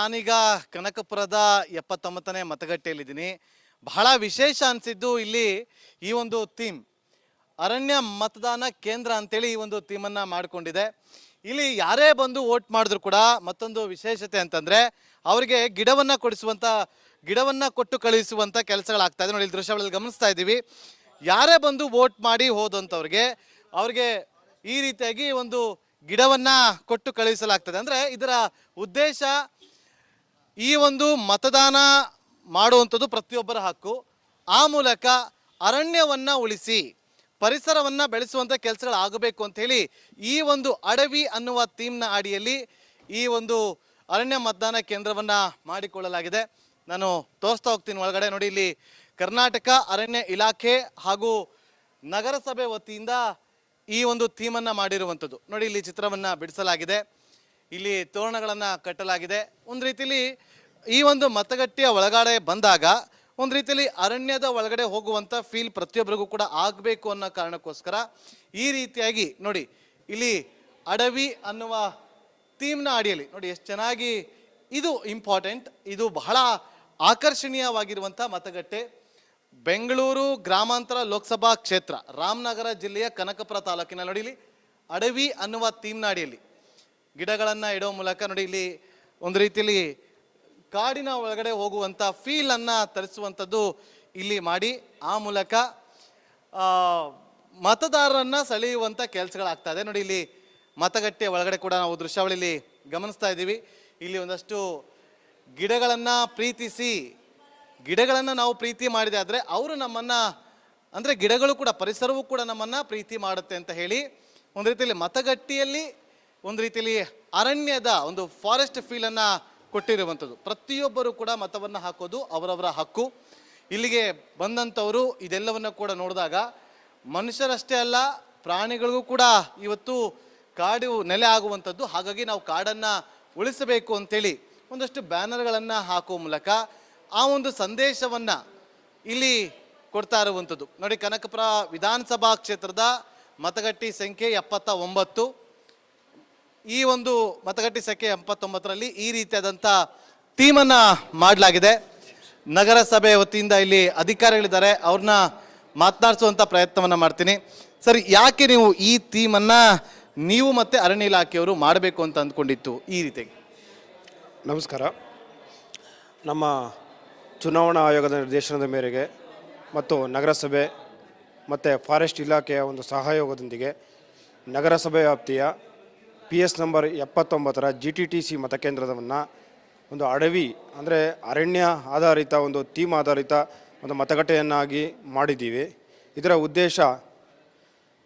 ನಾನೀಗ ಕನಕಪುರದ ಎಪ್ಪತ್ತೊಂಬತ್ತನೇ ಮತಗಟ್ಟೆಯಲ್ಲಿದ್ದೀನಿ. ಬಹಳ ವಿಶೇಷ ಅನಿಸಿದ್ದು ಇಲ್ಲಿ ಈ ಒಂದು ಥೀಮ್. ಅರಣ್ಯ ಮತದಾನ ಕೇಂದ್ರ ಅಂತೇಳಿ ಈ ಒಂದು ಥೀಮನ್ನು ಮಾಡಿಕೊಂಡಿದೆ. ಇಲ್ಲಿ ಯಾರೇ ಬಂದು ವೋಟ್ ಮಾಡಿದ್ರು ಕೂಡ ಮತ್ತೊಂದು ವಿಶೇಷತೆ ಅಂತಂದ್ರೆ ಅವರಿಗೆ ಗಿಡವನ್ನ ಕೊಡಿಸುವಂಥ ಗಿಡವನ್ನ ಕೊಟ್ಟು ಕಳುಹಿಸುವಂತ ಕೆಲಸಗಳಾಗ್ತಾ ಇದೆ. ನೋಡಿ, ಇಲ್ಲಿ ದೃಶ್ಯಗಳಲ್ಲಿ ಗಮನಿಸ್ತಾ ಇದ್ದೀವಿ. ಯಾರೇ ಬಂದು ವೋಟ್ ಮಾಡಿ ಹೋದಂಥವ್ರಿಗೆ ಅವ್ರಿಗೆ ಈ ರೀತಿಯಾಗಿ ಒಂದು ಗಿಡವನ್ನ ಕೊಟ್ಟು ಕಳುಹಿಸಲಾಗ್ತದೆ ಅಂದ್ರೆ ಇದರ ಉದ್ದೇಶ ಈ ಒಂದು ಮತದಾನ ಮಾಡುವಂಥದ್ದು ಪ್ರತಿಯೊಬ್ಬರ ಹಕ್ಕು. ಆ ಮೂಲಕ ಅರಣ್ಯವನ್ನು ಉಳಿಸಿ, ಪರಿಸರವನ್ನು ಬೆಳೆಸುವಂಥ ಕೆಲಸಗಳಾಗಬೇಕು ಹೇಳಿ ಈ ಒಂದು ಅಡವಿ ಅನ್ನುವ ಥೀಮ್ನ ಅಡಿಯಲ್ಲಿ ಈ ಒಂದು ಅರಣ್ಯ ಮತದಾನ ಕೇಂದ್ರವನ್ನು ಮಾಡಿಕೊಳ್ಳಲಾಗಿದೆ. ನಾನು ತೋರಿಸ್ತಾ ಹೋಗ್ತೀನಿ ಒಳಗಡೆ ನೋಡಿ ಇಲ್ಲಿ ಕರ್ನಾಟಕ ಅರಣ್ಯ ಇಲಾಖೆ ಹಾಗೂ ನಗರಸಭೆ ವತಿಯಿಂದ ಈ ಒಂದು ಥೀಮನ್ನು ಮಾಡಿರುವಂಥದ್ದು. ನೋಡಿ ಇಲ್ಲಿ ಚಿತ್ರವನ್ನು ಬಿಡಿಸಲಾಗಿದೆ. ಇಲ್ಲಿ ತೋರಣಗಳನ್ನು ಕಟ್ಟಲಾಗಿದೆ. ಒಂದು ರೀತಿಲಿ ಈ ಒಂದು ಮತಗಟ್ಟೆಯ ಒಳಗಡೆ ಬಂದಾಗ, ಒಂದು ರೀತಿಯಲ್ಲಿ ಅರಣ್ಯದ ಒಳಗಡೆ ಹೋಗುವಂಥ ಫೀಲ್ ಪ್ರತಿಯೊಬ್ಬರಿಗೂ ಕೂಡ ಆಗಬೇಕು ಅನ್ನೋ ಕಾರಣಕ್ಕೋಸ್ಕರ ಈ ರೀತಿಯಾಗಿ ನೋಡಿ, ಇಲ್ಲಿ ಅಡವಿ ಅನ್ನುವ ಥೀಮ್ನ ಅಡಿಯಲ್ಲಿ ನೋಡಿ ಎಷ್ಟು ಚೆನ್ನಾಗಿ ಇದು ಇಂಪಾರ್ಟೆಂಟ್ ಇದು ಬಹಳ ಆಕರ್ಷಣೀಯವಾಗಿರುವಂಥ ಮತಗಟ್ಟೆ. ಬೆಂಗಳೂರು ಗ್ರಾಮಾಂತರ ಲೋಕಸಭಾ ಕ್ಷೇತ್ರ, ರಾಮನಗರ ಜಿಲ್ಲೆಯ ಕನಕಪುರ ತಾಲೂಕಿನ ನೋಡಿಲಿ ಅಡವಿ ಅನ್ನುವ ಥೀಮ್ನ ಅಡಿಯಲ್ಲಿ ಗಿಡಗಳನ್ನು ಇಡೋ ಮೂಲಕ ನೋಡಿ ಇಲ್ಲಿ ಒಂದು ರೀತಿಯಲ್ಲಿ ಕಾಡಿನ ಒಳಗಡೆ ಹೋಗುವಂಥ ಫೀಲನ್ನು ತರಿಸುವಂಥದ್ದು ಇಲ್ಲಿ ಮಾಡಿ. ಆ ಮೂಲಕ ಮತದಾರರನ್ನು ಸೆಳೆಯುವಂಥ ಕೆಲಸಗಳಾಗ್ತಾ ಇದೆ. ನೋಡಿ ಇಲ್ಲಿ ಮತಗಟ್ಟೆ ಒಳಗಡೆ ಕೂಡ ನಾವು ದೃಶ್ಯಾವಳಿಲಿ ಗಮನಿಸ್ತಾ ಇದ್ದೀವಿ. ಇಲ್ಲಿ ಒಂದಷ್ಟು ಗಿಡಗಳನ್ನು ಪ್ರೀತಿಸಿ, ಗಿಡಗಳನ್ನು ನಾವು ಪ್ರೀತಿ ಮಾಡಿದೆ ಆದರೆ ಅವರು ನಮ್ಮನ್ನು, ಅಂದರೆ ಗಿಡಗಳು ಕೂಡ, ಪರಿಸರವೂ ಕೂಡ ನಮ್ಮನ್ನು ಪ್ರೀತಿ ಮಾಡುತ್ತೆ ಅಂತ ಹೇಳಿ ಒಂದು ರೀತಿಯಲ್ಲಿ ಮತಗಟ್ಟೆಯಲ್ಲಿ ಒಂದು ರೀತಿಯಲ್ಲಿ ಅರಣ್ಯದ ಒಂದು ಫಾರೆಸ್ಟ್ ಫೀಲನ್ನು ಕೊಟ್ಟಿರುವಂಥದ್ದು. ಪ್ರತಿಯೊಬ್ಬರು ಕೂಡ ಮತವನ್ನು ಹಾಕೋದು ಅವರವರ ಹಕ್ಕು. ಇಲ್ಲಿಗೆ ಬಂದಂಥವರು ಇದೆಲ್ಲವನ್ನು ಕೂಡ ನೋಡಿದಾಗ ಮನುಷ್ಯರಷ್ಟೇ ಅಲ್ಲ, ಪ್ರಾಣಿಗಳಿಗೂ ಕೂಡ ಇವತ್ತು ಕಾಡು ನೆಲೆ ಆಗುವಂಥದ್ದು. ಹಾಗಾಗಿ ನಾವು ಕಾಡನ್ನು ಉಳಿಸಬೇಕು ಅಂತೇಳಿ ಒಂದಷ್ಟು ಬ್ಯಾನರ್ಗಳನ್ನು ಹಾಕುವ ಮೂಲಕ ಆ ಒಂದು ಸಂದೇಶವನ್ನು ಇಲ್ಲಿ ಕೊಡ್ತಾ ಇರುವಂಥದ್ದು. ನೋಡಿ ಕನಕಪುರ ವಿಧಾನಸಭಾ ಕ್ಷೇತ್ರದ ಮತಗಟ್ಟೆ ಸಂಖ್ಯೆ ಎಪ್ಪತ್ತ ಒಂಬತ್ತು ಈ ಒಂದು ಮತಗಟ್ಟೆ ಸಂಖ್ಯೆ ಎಂಬತ್ತೊಂಬತ್ತರಲ್ಲಿ ಈ ರೀತಿಯಾದಂಥ ಥೀಮನ್ನು ಮಾಡಲಾಗಿದೆ. ನಗರಸಭೆ ವತಿಯಿಂದ ಇಲ್ಲಿ ಅಧಿಕಾರಿಗಳಿದ್ದಾರೆ, ಅವ್ರನ್ನ ಮಾತನಾಡಿಸುವಂಥ ಪ್ರಯತ್ನವನ್ನು ಮಾಡ್ತೀನಿ. ಸರ್, ಯಾಕೆ ನೀವು ಈ ಥೀಮನ್ನು ನೀವು ಮತ್ತು ಅರಣ್ಯ ಇಲಾಖೆಯವರು ಮಾಡಬೇಕು ಅಂತ ಅಂದ್ಕೊಂಡಿತ್ತು ಈ ರೀತಿ? ನಮಸ್ಕಾರ. ನಮ್ಮ ಚುನಾವಣಾ ಆಯೋಗದ ನಿರ್ದೇಶನದ ಮೇರೆಗೆ ಮತ್ತು ನಗರಸಭೆ ಮತ್ತು ಫಾರೆಸ್ಟ್ ಇಲಾಖೆಯ ಒಂದು ಸಹಯೋಗದೊಂದಿಗೆ ನಗರಸಭೆ ವ್ಯಾಪ್ತಿಯ ಪಿ ಎಸ್ ನಂಬರ್ ಎಪ್ಪತ್ತೊಂಬತ್ತರ ಜಿ ಟಿ ಟಿ ಸಿ ಮತಕೇಂದ್ರವನ್ನು ಒಂದು ಅಡವಿ, ಅಂದರೆ ಅರಣ್ಯ ಆಧಾರಿತ ಒಂದು ಥೀಮ್ ಆಧಾರಿತ ಒಂದು ಮತಗಟ್ಟೆಯನ್ನಾಗಿ ಮಾಡಿದ್ದೀವಿ. ಇದರ ಉದ್ದೇಶ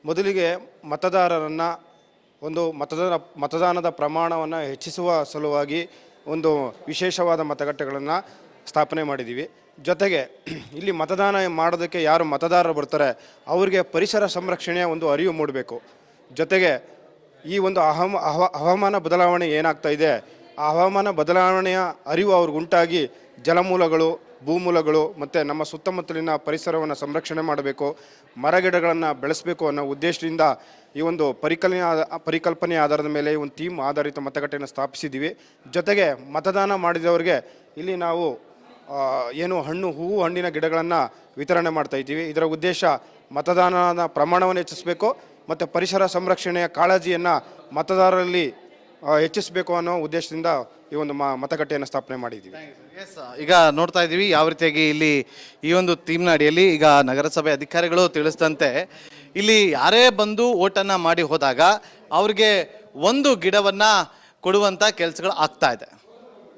ಮೊದಲಿಗೆ ಮತದಾರರನ್ನು ಒಂದು ಮತದಾನ, ಮತದಾನದ ಪ್ರಮಾಣವನ್ನು ಹೆಚ್ಚಿಸುವ ಸಲುವಾಗಿ ಒಂದು ವಿಶೇಷವಾದ ಮತಗಟ್ಟೆಗಳನ್ನು ಸ್ಥಾಪನೆ ಮಾಡಿದ್ದೀವಿ. ಜೊತೆಗೆ ಇಲ್ಲಿ ಮತದಾನ ಮಾಡೋದಕ್ಕೆ ಯಾರು ಮತದಾರರು ಬರ್ತಾರೆ, ಅವರಿಗೆ ಪರಿಸರ ಸಂರಕ್ಷಣೆಯ ಒಂದು ಅರಿವು ಮೂಡಬೇಕು. ಜೊತೆಗೆ ಈ ಒಂದು ಅಹಮ ಹವ ಹವಾಮಾನ ಬದಲಾವಣೆ ಏನಾಗ್ತಾ ಇದೆ? ಆ ಹವಾಮಾನ ಬದಲಾವಣೆಯ ಅರಿವು ಅವ್ರಿಗುಂಟಾಗಿ ಜಲಮೂಲಗಳು, ಭೂಮೂಲಗಳು ಮತ್ತು ನಮ್ಮ ಸುತ್ತಮುತ್ತಲಿನ ಪರಿಸರವನ್ನು ಸಂರಕ್ಷಣೆ ಮಾಡಬೇಕು, ಮರಗಿಡಗಳನ್ನು ಬೆಳೆಸಬೇಕು ಅನ್ನೋ ಉದ್ದೇಶದಿಂದ ಈ ಒಂದು ಪರಿಕಲ್ಪನೆ ಪರಿಕಲ್ಪನೆ ಆಧಾರದ ಮೇಲೆ ಈ ಒಂದು ಥೀಮ್ ಆಧಾರಿತ ಮತಗಟ್ಟೆಯನ್ನು ಸ್ಥಾಪಿಸಿದ್ದೀವಿ ಜೊತೆಗೆ ಮತದಾನ ಮಾಡಿದವರಿಗೆ ಇಲ್ಲಿ ನಾವು ಏನು ಹಣ್ಣು, ಹೂವು, ಹಣ್ಣಿನ ಗಿಡಗಳನ್ನು ವಿತರಣೆ ಮಾಡ್ತಾ ಇದ್ದೀವಿ. ಇದರ ಉದ್ದೇಶ ಮತದಾನದ ಪ್ರಮಾಣವನ್ನು ಹೆಚ್ಚಿಸಬೇಕು. ಮತ್ತು ಪರಿಸರ ಸಂರಕ್ಷಣೆಯ ಕಾಳಜಿಯನ್ನು ಮತದಾರರಲ್ಲಿ ಹೆಚ್ಚಿಸಬೇಕು ಅನ್ನೋ ಉದ್ದೇಶದಿಂದ ಈ ಒಂದು ಮ, ಮತಗಟ್ಟೆಯನ್ನು ಸ್ಥಾಪನೆ ಮಾಡಿದ್ದೀವಿ ಈಗ ನೋಡ್ತಾ ಇದ್ದೀವಿ ಯಾವ ರೀತಿಯಾಗಿ ಇಲ್ಲಿ ಈ ಒಂದು ಥೀಮ್ನ ಅಡಿಯಲ್ಲಿ ಈಗ ನಗರಸಭೆ ಅಧಿಕಾರಿಗಳು ತಿಳಿಸಿದಂತೆ, ಇಲ್ಲಿ ಯಾರೇ ಬಂದು ಓಟನ್ನು ಮಾಡಿ ಹೋದಾಗ ಅವ್ರಿಗೆ ಒಂದು ಗಿಡವನ್ನು ಕೊಡುವಂಥ ಕೆಲಸಗಳು ಆಗ್ತಾ ಇದೆ.